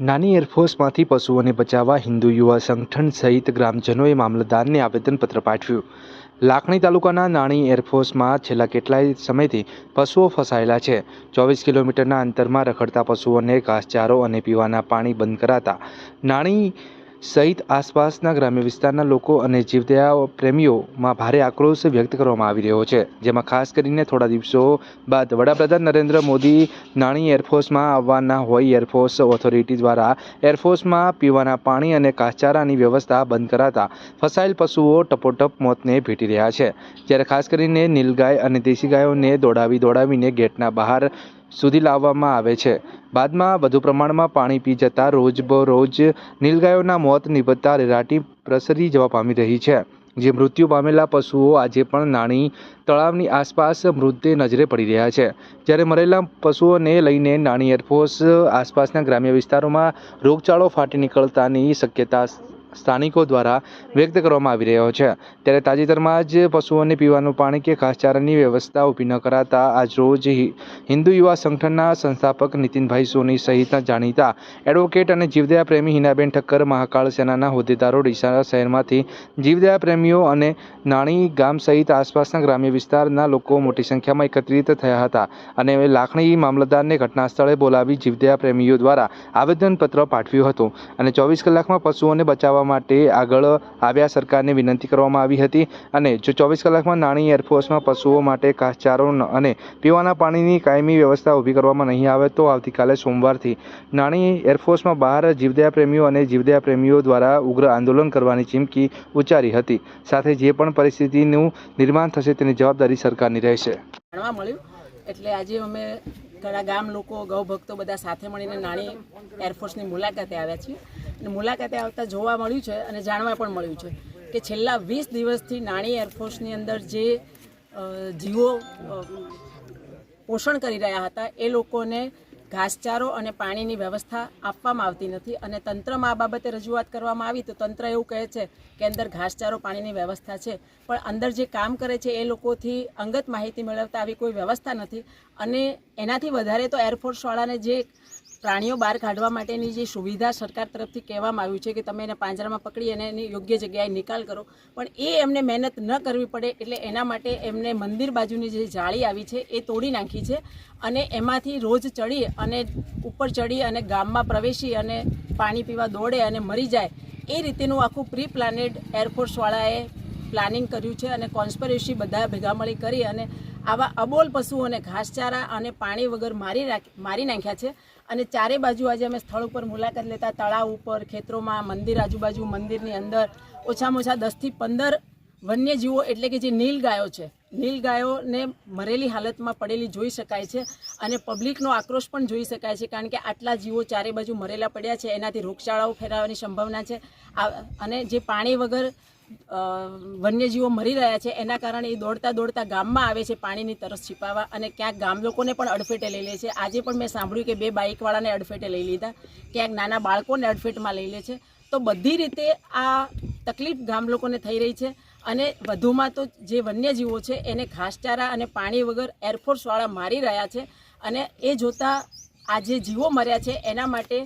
નાની એરફોર્સમાંથી પશુઓને બચાવવા હિન્દુ યુવા સંગઠન સહિત ગ્રામજનોએ મામલતદારને આવેદનપત્ર પાઠવ્યું. લાખણી તાલુકાના નાની એરફોર્સમાં છેલ્લા કેટલાય સમયથી પશુઓ ફસાયેલા છે. ચોવીસ કિલોમીટરના અંતરમાં રખડતા પશુઓને ઘાસચારો અને પીવાના પાણી બંધ કરાતા નાણી સહિત આસપાસના ગ્રામ્ય વિસ્તારના લોકો અને જીવદયા પ્રેમીઓમાં ભારે આક્રોશ વ્યક્ત કરવામાં આવી રહ્યો છે, જેમાં ખાસ કરીને થોડા દિવસો બાદ વડાપ્રધાન નરેન્દ્ર મોદી નાણી એરફોર્સમાં આવવાના હોય એરફોર્સ ઓથોરિટી દ્વારા એરફોર્સમાં પીવાના પાણી અને કાચારાની વ્યવસ્થા બંધ કરાતા ફસાયેલ પશુઓ ટપોટપ મોતને ભેટી રહ્યા છે. જ્યારે ખાસ કરીને નીલગાય અને દેશી ગાયોને દોડાવી દોડાવીને ગેટના બહાર સુધી લાવવામાં આવે છે. બાદમાં વધુ પ્રમાણમાં પાણી પી જતા રોજબરોજ નીલગાયોના મોત નિપજતા રેરાટી પ્રસરી જવા પામી રહી છે. જે મૃત્યુ પામેલા પશુઓ આજે પણ નાની તળાવની આસપાસ મૃતદેહ નજરે પડી રહ્યા છે. જ્યારે મરેલા પશુઓને લઈને નાની એરફોર્સ આસપાસના ગ્રામ્ય વિસ્તારોમાં રોગચાળો ફાટી નીકળતાની શક્યતા સ્થાનિકો દ્વારા વ્યક્ત કરવામાં આવી રહ્યો છે. ત્યારે તાજેતરમાં જ પશુઓને પીવાનું પાણી કે ઘાસચારાની વ્યવસ્થા ઊભી ન કરાતા આજરોજ હિન્દુ યુવા સંગઠનના સંસ્થાપક નીતિનભાઈ સોની સહિતના જાણીતા એડવોકેટ અને જીવદયા પ્રેમી હિનાબેન ઠક્કર મહાકાળ સેનાના હોદ્દેદારો ડીસા શહેરમાંથી જીવદયા પ્રેમીઓ અને નાણી ગામ સહિત આસપાસના ગ્રામ્ય વિસ્તારના લોકો મોટી સંખ્યામાં એકત્રિત થયા હતા અને લાખણી મામલતદારને ઘટના સ્થળે બોલાવી જીવદયા પ્રેમીઓ દ્વારા આવેદનપત્ર પાઠવ્યું હતું અને ચોવીસ કલાકમાં પશુઓને બચાવવા માટે આગળ આવ્યા સરકારને વિનંતી કરવામાં આવી હતી અને જો ચોવીસ કલાકમાં નાની એરફોર્સમાં પશુઓ માટે ન- અને પીવાના પાણીની કાયમી વ્યવસ્થા ઊભી કરવામાં નહીં આવે તો આવતીકાલે સોમવારથી નાની એરફોર્સમાં બહાર જીવદયા પ્રેમીઓ અને જીવદયા પ્રેમીઓ દ્વારા ઉગ્ર આંદોલન કરવાની ચીમકી ઉચ્ચારી હતી. સાથે જે પણ પરિસ્થિતિનું નિર્માણ થશે તેની જવાબદારી સરકારની રહેશે. એટલે આજે અમે ઘણા ગામ લોકો, ગૌભક્તો બધા સાથે મળીને નાની એરફોર્સની મુલાકાતે આવ્યા છીએ. અને મુલાકાતે આવતા જોવા મળ્યું છે અને જાણવા પણ મળ્યું છે કે છેલ્લા વીસ દિવસથી નાની એરફોર્સની અંદર જે જીવો પોષણ કરી રહ્યા હતા, એ લોકોને ઘાસચારો અને પાણીની વ્યવસ્થા આપવામાં આવતી નથી અને તંત્રમાં આ બાબતે રજૂઆત કરવામાં આવી તો તંત્ર એવું કહે છે કે અંદર ઘાસચારો, પાણીની વ્યવસ્થા છે. પણ અંદર જે કામ કરે છે એ લોકોથી અંગત માહિતી મેળવતા આવી કોઈ વ્યવસ્થા નથી અને એનાથી વધારે તો એરફોર્સવાળાને જે પ્રાણીઓ બહાર કાઢવા માટેની જે સુવિધા સરકાર તરફથી કહેવામાં આવ્યું છે કે તમે એને પાંજરામાં પકડી અને એની યોગ્ય જગ્યાએ નિકાલ કરો. પણ એ એમને મહેનત ન કરવી પડે એટલે એના માટે એમને મંદિર બાજુની જે જાળી આવી છે એ તોડી નાખી છે અને એમાંથી રોજ ચડી અને ઉપર ચડી અને ગામમાં પ્રવેશી અને પાણી પીવા દોડે અને મરી જાય એ રીતેનું આખું પ્રી પ્લાનેડ એરફોર્સવાળાએ પ્લાનિંગ કર્યું છે અને કોન્સ્પરેસી બધા ભેગા મળી કરી અને આવા અબોલ પશુઓને ઘાસચારા અને પાણી વગર મારી મારી નાખ્યા છે અને ચારે બાજુ આજે અમે સ્થળ ઉપર મુલાકાત લેતા તળાવ ઉપર, ખેતરોમાં, મંદિર આજુબાજુ, મંદિરની અંદર ઓછામાં ઓછા દસથી પંદર વન્યજીવો એટલે કે જે નીલ ગાયો છે, નીલ ગાયોને મરેલી હાલતમાં પડેલી જોઈ શકાય છે અને પબ્લિકનો આક્રોશ પણ જોઈ શકાય છે કારણ કે આટલા જીવો ચારે બાજુ મરેલા પડ્યા છે, એનાથી રોગચાળાઓ ફેરાવવાની સંભાવના છે. અને જે પાણી વગર વન્યજીવો મરી રહ્યા છે, એના કારણે એ દોડતા દોડતા ગામમાં આવે છે, પાણીની તરસ छिपाવા અને ક્યાંક ગામ લોકોને પણ અડફેટે લઈ લે છે. આજે પણ મેં સાંભળ્યું કે બે બાઇકવાળાને અડફેટે લઈ લીધા, ક્યાંક નાના બાળકોને અડફેટમાં લઈ લે છે. તો બધી રીતે આ તકલીફ ગામ લોકોને થઈ રહી છે અને વધુમાં તો જે વન્યજીવો છે, એને ઘાસચારા અને પાણી વગર એરફોર્સવાળા મારી રહ્યા છે અને એ જોતાં આ જે જીવો મર્યા છે, એના માટે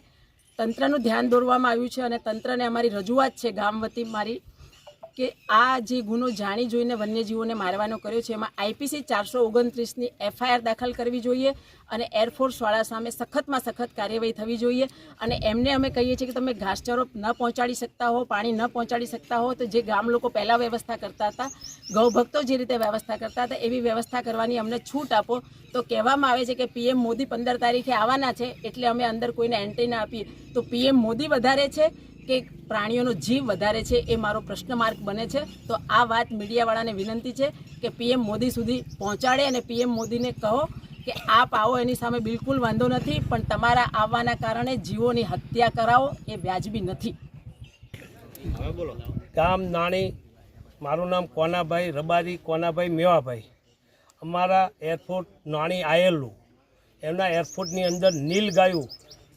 તંત્રનું ધ્યાન દોરવામાં આવ્યું છે અને તંત્રને અમારી રજૂઆત છે ગામ વતી મારી કે આ જે ગુનો જાણી જોઈને વન્યજીવોને મારવાનો કર્યો છે, એમાં આઈપીસી ચારસો ઓગણત્રીસની એફઆઈઆર દાખલ કરવી જોઈએ અને એરફોર્સવાળા સામે સખતમાં સખત કાર્યવાહી થવી જોઈએ. અને એમને અમે કહીએ છીએ કે તમે ઘાસચારો ન પહોંચાડી શકતા હો, પાણી ન પહોંચાડી શકતા હો, તો જે ગામ લોકો પહેલાં વ્યવસ્થા કરતા હતા, ગૌભક્તો જે રીતે વ્યવસ્થા કરતા હતા, એવી વ્યવસ્થા કરવાની અમને છૂટ આપો. તો કહેવામાં આવે છે કે પીએમ મોદી પંદર તારીખે આવવાના છે, એટલે અમે અંદર કોઈને એન્ટ્રી ના આપીએ. તો પીએમ મોદી વધારે છે કે પ્રાણીઓનો જીવ વધારે છે એ મારો પ્રશ્ન માર્ક બને છે. તો આ વાત મીડિયાવાળાને વિનંતી છે કે પીએમ મોદી સુધી પહોંચાડે અને પીએમ મોદીને કહો કે આપ આવો એની સામે બિલકુલ વાંધો નથી, પણ તમારા આવવાના કારણે જીવોની હત્યા કરાવો એ વ્યાજબી નથી. ગામ નાણી, મારું નામ કોનાભાઈ, રબારી કોનાભાઈ મેવાભાઈ. અમારા એરપોર્ટ નાણી આયેલું. એમના એરપોર્ટની અંદર નીલ ગાયું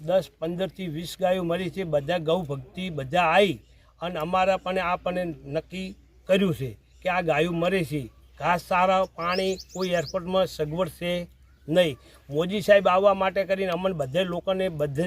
દસ પંદરથી વીસ ગાયો મરી છે, બધા ગૌ ભક્તિ, બધા આવી અને અમારા પણ આપણને નક્કી કર્યું છે કે આ ગાયું મરે છે. ઘાસ સારા, પાણી કોઈ એરપોર્ટમાં સગવડ છે નહીં. મોદી સાહેબ આવવા માટે કરીને અમને બધે લોકોને બધે